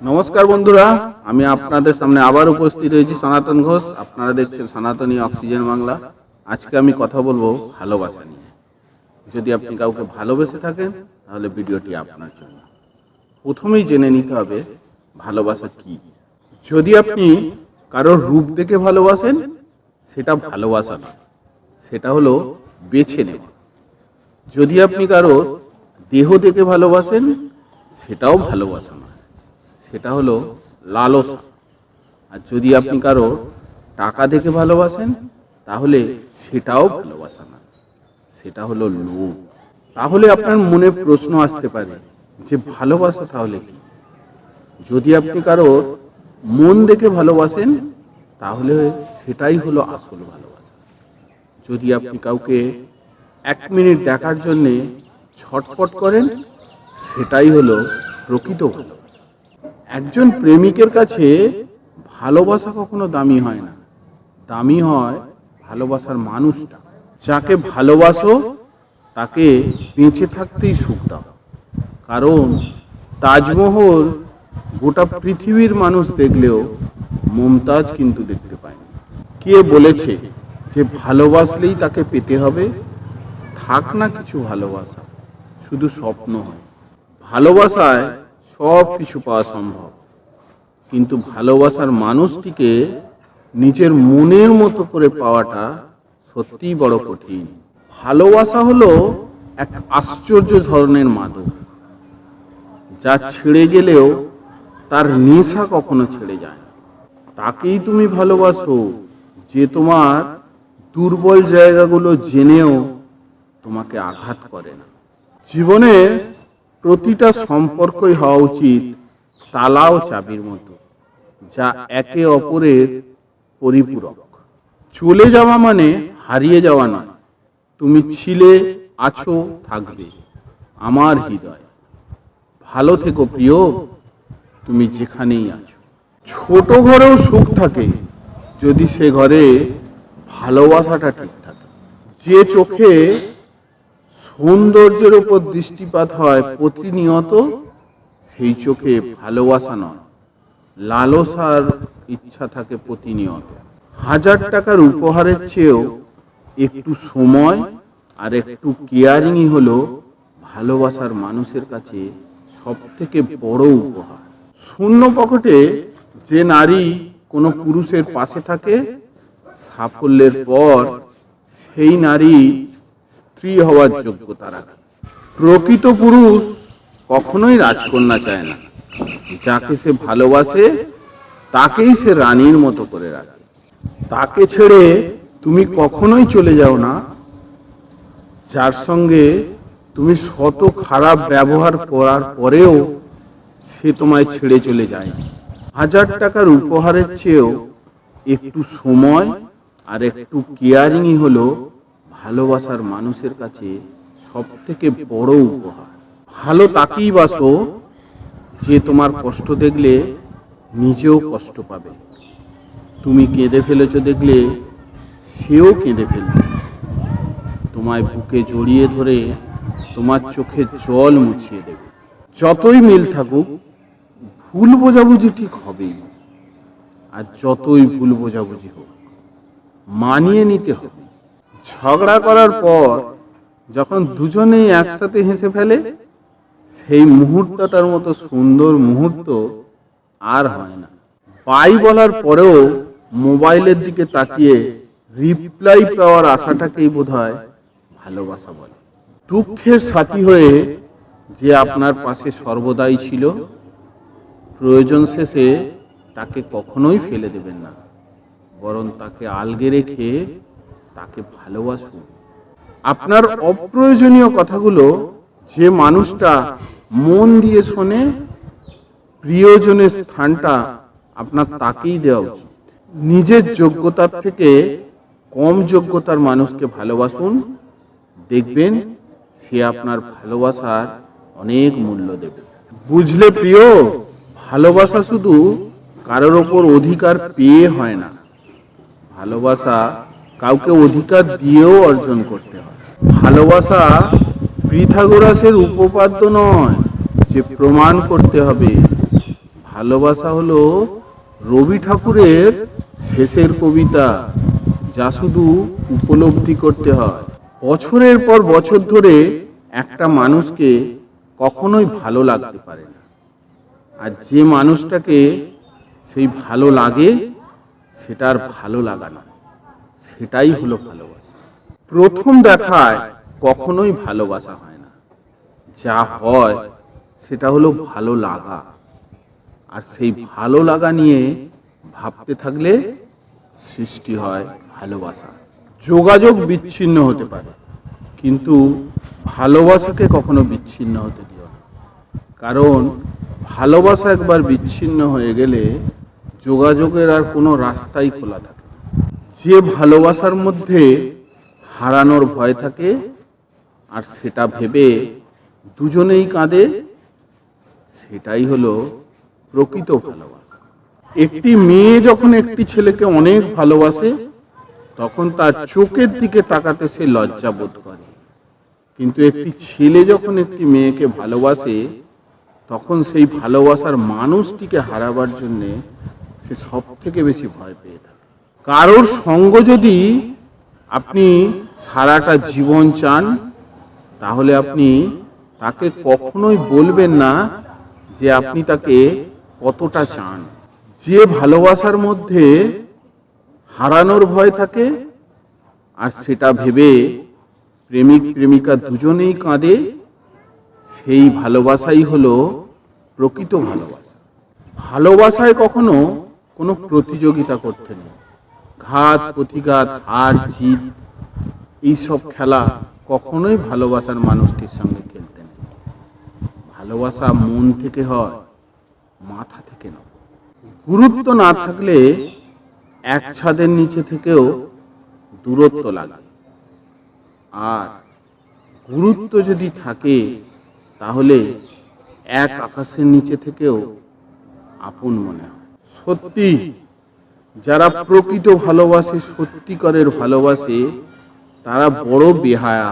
নমস্কার বন্ধুরা, আমি আপনাদের সামনে আবার উপস্থিত হয়েছি সনাতন ঘোষ। আপনারা দেখছেন সনাতনী অক্সিজেন বাংলা। আজকে আমি কথা বলব ভালোবাসা নিয়ে। যদি আপনি কাউকে ভালোবেসে থাকেন, তাহলে ভিডিওটি আপনার জন্য। প্রথমেই জেনে নিতে হবে, ভালোবাসা কি? যদি আপনি কারোর রূপ দেখে ভালোবাসেন, সেটা ভালোবাসা না সেটা হলো বেছে নেওয়া। যদি আপনি কারোর দেহ দেখে ভালোবাসেন, সেটাও ভালোবাসা না সেটা হলো লালসা। আর যদি আপনি কারও টাকা দেখে ভালোবাসেন, তাহলে সেটাও ভালোবাসা না। সেটা হলো লোভ। তাহলে আপনার মনে প্রশ্ন আসতে পারে, যে ভালোবাসা তাহলে কি? যদি আপনি কারও মন দেখে ভালোবাসেন, তাহলে সেটাই হলো আসল ভালোবাসা। যদি আপনি কাউকে এক মিনিট দেখার জন্যে ছটফট করেন, সেটাই হলো প্রকৃত ভালোবাসা। একজন প্রেমিকের কাছে ভালোবাসা কখনো দামি হয় না। দামি হয় ভালোবাসার মানুষটা। যাকে ভালোবাসো, তাকে বেঁচে থাকতেই সুখ দাও। কারণ তাজমহল গোটা পৃথিবীর মানুষ দেখলেও মমতাজ কিন্তু দেখতে পায়নি। কে বলেছে যে ভালোবাসলেই তাকে পেতে হবে? থাক না কিছু ভালোবাসা, শুধু স্বপ্ন হয়। ভালোবাসায় সব কিছু পাওয়া সম্ভব। কিন্তু ভালোবাসার মানুষটিকে নিজের মনের মতো করে পাওয়াটা সত্যিই বড় কঠিন। ভালোবাসা হলো এক আশ্চর্য ধরনের মাদক, যা ছেড়ে গেলেও তার নেশা কখনো ছেড়ে যায়। তাকেই তুমি ভালোবাসো যে তোমার দুর্বল জায়গাগুলো জেনেও তোমাকে আঘাত করে না। জীবনে প্রতিটা সম্পর্কই হওয়া উচিত তালা ও চাবির মতো, যা একে অপরের পরিপূরক। চলে যাওয়া মানে হারিয়ে যাওয়া নয়, তুমি ছিলে, আছো, থাকবে, আমার হৃদয়। ভালো থেকো প্রিয়, তুমি যেখানেই আছো। ছোট ঘরেও সুখ থাকে, যদি সে ঘরে ভালোবাসাটা ঠিক থাকে। যে চোখে সৌন্দর্যের উপর দৃষ্টিপাত হয় প্রতিনিয়ত, সেই চোখে ভালোবাসা নয়। লালসার ইচ্ছা থাকে প্রতিনিয়ত। হাজার টাকার উপহারের চেয়েও একটু সময় আর একটু কেয়ারিংই হলো ভালোবাসার মানুষের কাছে সব থেকে বড় উপহার। শূন্য পকেটে যে নারী কোনো পুরুষের পাশে থাকে, সাফল্যের পর সেই নারী স্ত্রী হওয়ার যোগ্যতা রাখে। প্রকৃত পুরুষ কখনোই রাজকন্যা চায় না। যাকে সে ভালোবাসে, তাকেই সে রানীর মতো করে রাখে। তাকে ছেড়ে তুমি কখনোই চলে যাও না। যার সঙ্গে তুমি শত খারাপ ব্যবহার করার পরেও সে তোমায় ছেড়ে চলে যায় হাজার টাকার উপহারের চেয়েও একটু সময় আর একটু কেয়ারিংই হলো ভালোবাসার মানুষের কাছে সব থেকে বড় উপহার। ভালো তাকেই বাসো যে তোমার কষ্ট দেখলে নিজেও কষ্ট পাবে। তুমি কেঁদে ফেলেছো দেখলে সেও কেঁদে ফেলবে। তোমায় বুকে জড়িয়ে ধরে তোমার চোখে জল মুছিয়ে দেবে। যতই মিল থাকুক, ভুল বোঝাবুঝি ঠিক হবেই। আর যতই ভুল বোঝাবুঝি হোক, মানিয়ে নিতে হবে। ঝগড়া করার পর যখন দুজনেই একসাথে হেসে ফেলে, সেই মুহূর্তটার মতো সুন্দর মুহূর্ত আর হয় না। বাই বলার পরেও মোবাইলের দিকে তাকিয়ে রিপ্লাই পাওয়ার আশাটাকেই বোধ হয় ভালোবাসা বলে। দুঃখের সাথী হয়ে যে আপনার পাশে সর্বদাই ছিল, প্রয়োজন শেষে তাকে কখনোই ফেলে দেবেন না, বরং তাকে আলগে রেখে তাকে ভালোবাসুন। আপনার অপ্রয়োজনীয় কথাগুলো যে মানুষটা মন দিয়ে শোনে, প্রিয়জনের স্থানটা আপনার তাকেই দেওয়া উচিত। নিজের যোগ্যতার থেকে কম যোগ্যতার মানুষকে ভালোবাসুন। দেখবেন সে আপনার ভালোবাসার অনেক মূল্য দেবে। বুঝলে প্রিয়, ভালোবাসা শুধু কারোর ওপর অধিকার পেয়ে হয় না। ভালোবাসা কাউকে অধিকার দিয়েও অর্জন করতে হয়। ভালোবাসা পিথাগোরাসের উপপাদ্য নয় যে প্রমাণ করতে হবে। ভালোবাসা হলো রবি ঠাকুরের শেষের কবিতা যা শুধু উপলব্ধি করতে হয়। বছরের পর বছর ধরে একটা মানুষকে কখনোই ভালো লাগতে পারে না। আর যে মানুষটাকে সেই ভালো লাগে, সেটার ভালো লাগা না সেটাই হলো ভালোবাসা। প্রথম দেখায় কখনোই ভালোবাসা হয় না। যা হয় সেটা হলো ভালো লাগা। আর সেই ভালো লাগা নিয়ে ভাবতে থাকলে সৃষ্টি হয় ভালোবাসা। যোগাযোগ বিচ্ছিন্ন হতে পারে, কিন্তু ভালোবাসাকে কখনো বিচ্ছিন্ন হতে দিও না। কারণ ভালোবাসা একবার বিচ্ছিন্ন হয়ে গেলে যোগাযোগের আর কোনো রাস্তাই খোলা থাকে। যে ভালোবাসার মধ্যে হারানোর ভয় থাকে, আর সেটা ভেবে দুজনেই কাঁদে, সেটাই হলো প্রকৃত ভালোবাসা। একটি মেয়ে যখন একটি ছেলেকে অনেক ভালোবাসে, তখন তার চোখের দিকে তাকাতে সে লজ্জা বোধ করে। কিন্তু একটি ছেলে যখন একটি মেয়েকে ভালোবাসে, তখন সেই ভালোবাসার মানুষটিকে হারাবার জন্যে সে সব থেকে বেশি ভয় পেয়ে থাকে। কারোর সঙ্গ যদি আপনি সারাটা জীবন চান, তাহলে আপনি তাকে কখনোই বলবেন না যে আপনি তাকে কতটা চান। যে ভালোবাসার মধ্যে হারানোর ভয় থাকে, আর সেটা ভেবে প্রেমিক প্রেমিকা দুজনেই কাঁদে, সেই ভালোবাসাই হলো প্রকৃত ভালোবাসা। ভালোবাসায় কখনো কোনো প্রতিযোগিতা করতে নেই। ঘাত প্রতিঘাত, হার, জিত, এইসব খেলা কখনোই ভালোবাসার মানুষটির সঙ্গে খেলতে নেই। ভালোবাসা মন থেকে হয়, মাথা থেকে নয়। গুরুত্ব না থাকলে এক ছাদের নিচে থেকেও দূরত্ব লাগে। আর গুরুত্ব যদি থাকে, তাহলে এক আকাশের নিচে থেকেও আপন মনে হয়। সত্যি যারা প্রকৃত ভালোবাসে, সত্যিকারের ভালোবাসে, তারা বড় বেহায়া।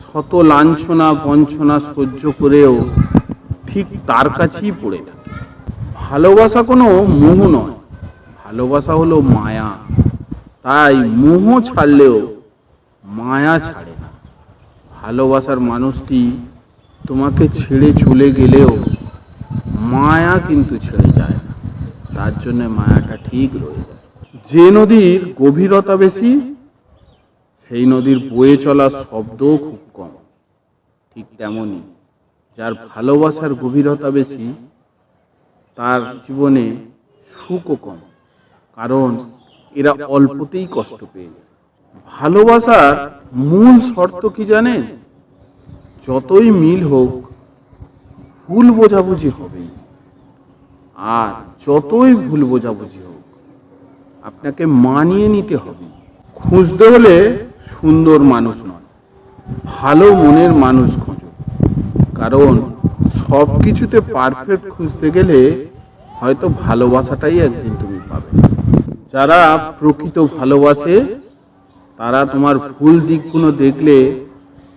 শত লাঞ্ছনা বঞ্চনা সহ্য করেও ঠিক তার কাছেই পড়ে থাকে। ভালোবাসা কোনো মোহ নয়, ভালোবাসা হলো মায়া। তাই মোহ ছাড়লেও মায়া ছাড়ে না। ভালোবাসার মানুষটি তোমাকে ছেড়ে চলে গেলেও মায়া কিন্তু ছেড়ে যায় না। তার জন্য মায়াটা ঠিক রয়ে যায় যে নদীর গভীরতা বেশি, সেই নদীর বয়ে চলা শব্দও খুব কম। ঠিক তেমনই যার ভালোবাসার গভীরতা বেশি, তার জীবনে সুখও কম। কারণ এরা অল্পতেই কষ্ট পেয়ে যায়। ভালোবাসার মূল শর্ত কি জানেন? যতই মিল হোক, ভুল বোঝাবুঝি হবেই। আর যতই ভুল বোঝাবুঝি হোক, আপনাকে মানিয়ে নিতে হবে। খুঁজতে হলে সুন্দর মানুষ নয় ভালো মনের মানুষ খোঁজো। কারণ সব কিছুতে পারফেক্ট খুঁজতে গেলে হয়তো ভালোবাসাটাই একদিন তুমি পাবে। যারা প্রকৃত ভালোবাসে, তারা তোমার ভুল দিকগুলো দেখলে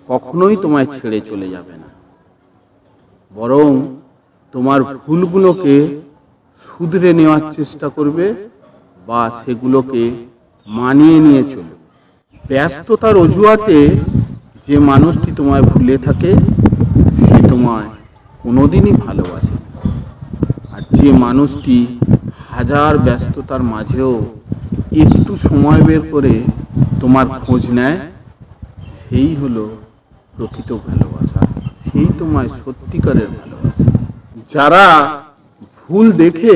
কখনোই তোমায় ছেড়ে চলে যাবে না। বরং তোমার ভুলগুলোকে শুধরে নেওয়ার চেষ্টা করবে বা সেগুলোকে মানিয়ে নিয়ে চলবে। ব্যস্ততার অজুহাতে যে মানুষটি তোমায় ভুলে থাকে, সে তোমায় কোনোদিনই ভালোবাসে আর যে মানুষটি হাজার ব্যস্ততার মাঝেও একটু সময় বের করে তোমার খোঁজ নেয়, সেই হলো প্রকৃত ভালোবাসা। সেই তোমায় সত্যিকারের ভালোবাসা। যারা ভুল দেখে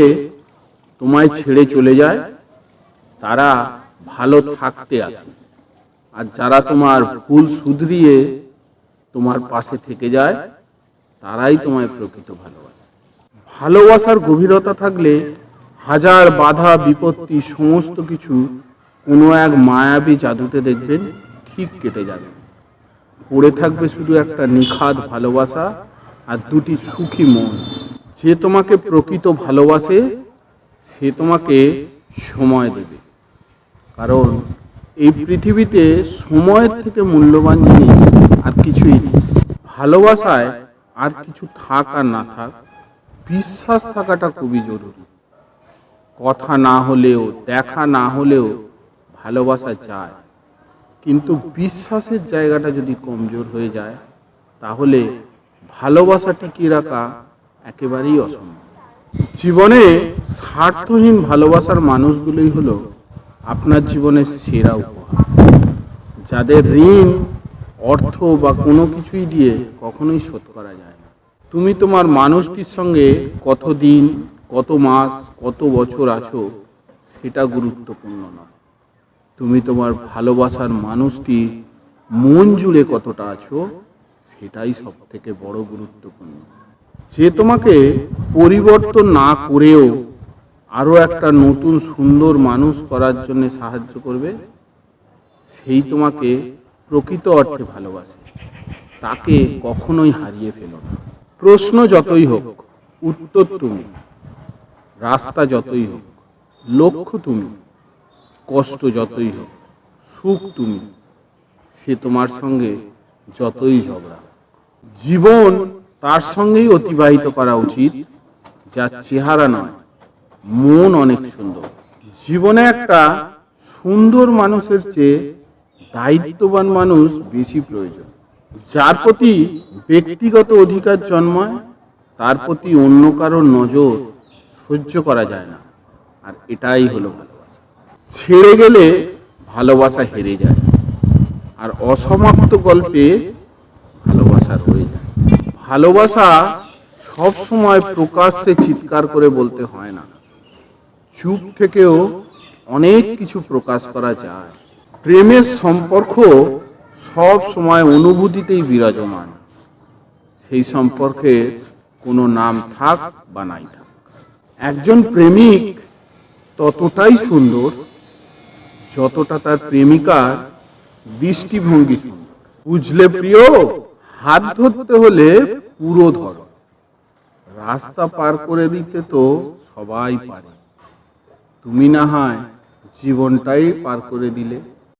তোমায় ছেড়ে চলে যায়, তারা ভালো থাকতে আসে। আর যারা তোমার ভুল শুধরিয়ে তোমার পাশে থেকে যায়, তারাই তোমায় প্রকৃত ভালোবাসে। ভালোবাসার গভীরতা থাকলে হাজার বাধা, বিপত্তি, সমস্ত কিছু কোনো এক মায়াবী জাদুতে দেখবেন ঠিক কেটে যাবে। পড়ে থাকবে শুধু একটা নিখাদ ভালোবাসা আর দুটি সুখী মন। যে তোমাকে প্রকৃত ভালোবাসে, সে তোমাকে সময় দেবে। কারণ এই পৃথিবীতে সময়ের থেকে মূল্যবান জিনিস আর কিছুই নেই। ভালোবাসায় আর কিছু থাক আর না থাক, বিশ্বাস থাকাটা খুবই জরুরি। কথা না হলেও, দেখা না হলেও ভালোবাসা চায় কিন্তু বিশ্বাসের জায়গাটা যদি কমজোর হয়ে যায়, তাহলে ভালোবাসা টিকিয়ে রাখা একেবারেই অসম্ভব জীবনে স্বার্থহীন ভালোবাসার মানুষগুলোই হলো আপনার জীবনের সেরা উপহার। যাদের ঋণ, অর্থ বা কোনো কিছুই দিয়ে কখনোই শোধ করা যায় না। তুমি তোমার মানুষটির সঙ্গে কত দিন, কত মাস, কত বছর আছো সেটা গুরুত্বপূর্ণ নয়। তুমি তোমার ভালোবাসার মানুষটি মন জুড়ে কতটা আছো সেটাই সব থেকে বড় গুরুত্বপূর্ণ। যে তোমাকে পরিবর্তন না করেও আরও একটা নতুন সুন্দর মানুষ করার জন্য সাহায্য করবে, সেই তোমাকে প্রকৃত অর্থে ভালোবাসে। তাকে কখনোই হারিয়ে ফেলো না। প্রশ্ন যতই হোক, উত্তর তুমি, রাস্তা যতই হোক, লক্ষ্য তুমি, কষ্ট যতই হোক, সুখ তুমি, সে তোমার সঙ্গে যতই ঝগড়া জীবন তার সঙ্গেই অতিবাহিত করা উচিত যার চেহারা নয়, মন অনেক সুন্দর। জীবনে একটা সুন্দর মানুষের চেয়ে দায়িত্ববান মানুষ বেশি প্রয়োজন। যার প্রতি ব্যক্তিগত অধিকার জন্মায়, তার প্রতি অন্য কারোর নজর সহ্য করা যায় না। আর এটাই হলো ভালোবাসা। ছেড়ে গেলে ভালোবাসা হেরে যায়, আর অসমাপ্ত গল্পে ভালোবাসা রয়ে যায়। ভালোবাসা সব সময় প্রকাশ্যে চিৎকার করে বলতে হয় না। চুপ থেকেও অনেক কিছু প্রকাশ করা যায়। প্রেমের সম্পর্ক সব সময় অনুভূতিতেই বিরাজমান। সেই সম্পর্কে কোনো নাম থাক বা নাই থাক। একজন প্রেমিক ততটাই সুন্দর যতটা তার প্রেমিকার দৃষ্টিভঙ্গি সুন্দর। বুঝলে প্রিয়? হাত ধরতে হলে পুরো ধর। রাস্তা পার করে দিতে তো সবাই পারে। তুমি না হয় জীবনটাই পার করে দিলে।